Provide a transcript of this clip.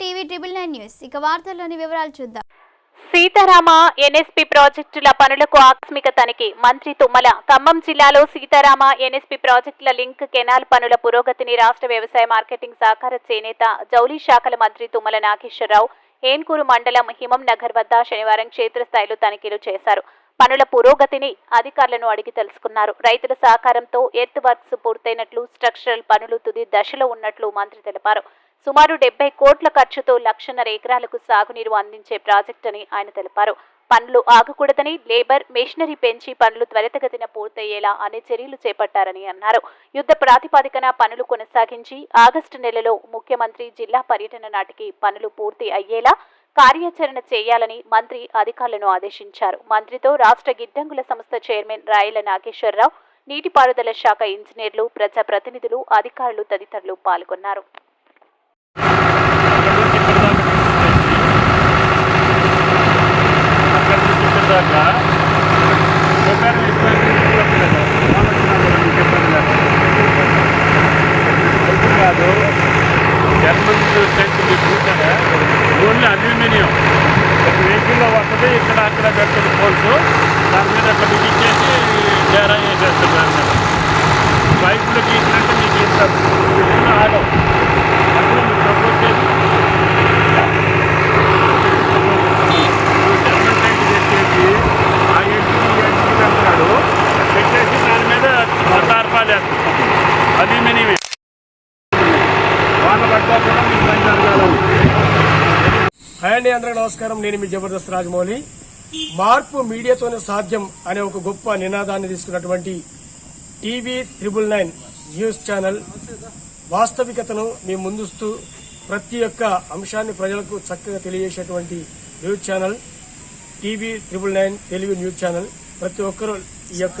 TV triple nine news. ఇక వార్తల్లోని వివరాలు చూద్దాం. సీతారామ ఎన్ఎస్పి ప్రాజెక్టుల పనులకు ఆకస్మిక తనిఖీ. మంత్రి తుమ్మల ఖమ్మం జిల్లాలో సీతారామ ఎన్ఎస్పి ప్రాజెక్టుల లింక్ కెనాల్ పనుల పురోగతిని రాష్ట్ర వ్యవసాయ మార్కెటింగ్ సహకార చేనేత జౌలీ శాఖల మంత్రి తుమ్మల నాగేశ్వరరావు ఏన్కూరు మండలం హిమం నగర్ వద్ద శనివారం క్షేత్రస్థాయిలో తనిఖీలు చేశారు. పనుల పురోగతిని అధికారులను అడిగి తెలుసుకున్నారు. రైతుల సహకారంతో ఎర్త్ వర్క్స్ పూర్తయినట్లు స్ట్రక్చరల్ పనులు తుది దశలో ఉన్నట్లు మంత్రి తెలిపారు. సుమారు డెబ్బై కోట్ల ఖర్చుతో లక్షన్నర ఎకరాలకు సాగునీరు అందించే ప్రాజెక్ట్ అని ఆయన తెలిపారు. పనులు ఆగకూడదని లేబర్ మెషినరీ పెంచి పనులు త్వరితగతిన పూర్తయ్యేలా అనే చర్యలు చేపట్టారని అన్నారు. యుద్ధ ప్రాతిపదికన పనులు కొనసాగించి ఆగస్టు నెలలో ముఖ్యమంత్రి జిల్లా పర్యటన నాటికి పనులు పూర్తి అయ్యేలా కార్యాచరణ చేయాలని మంత్రి అధికారులను ఆదేశించారు. మంత్రితో రాష్ట్ర గిడ్డంగుల సంస్థ చైర్మన్ రాయల నాగేశ్వరరావు నీటిపారుదల శాఖ ఇంజనీర్లు ప్రజాప్రతినిధులు అధికారులు తదితరులు పాల్గొన్నారు అక్కడ నుంచి ఇక్కడ దాకా కొబ్బరి కాదు జర్మన్ టెంట్ మీరు చూసారా ఓన్లీ అల్యూమినియం ఒక వెహికల్లో వస్తుంది ఇక్కడ అక్కడ పెడుతుంది ఫోన్స్ దాని మీద అట్లా బిగించేసి డేరా తార్పాలు అది మినిమే వాళ్ళ మీకు హాయ్ అండి అందరికీ నమస్కారం. నేను మీ జబర్దస్త్ రాజమౌళి. మార్పు మీడియాతోనే సాధ్యం అనే ఒక గొప్ప నినాదాన్ని తీసుకున్నటువంటి TV triple nine news channel వాస్తవికతను మీ ముందుస్తూ ప్రతి ఒక్క అంశాన్ని ప్రజలకు చక్కగా తెలియజేసేటువంటి news channel TV triple nine Telugu news channel. ప్రతి ఒక్కరూ ఈ యొక్క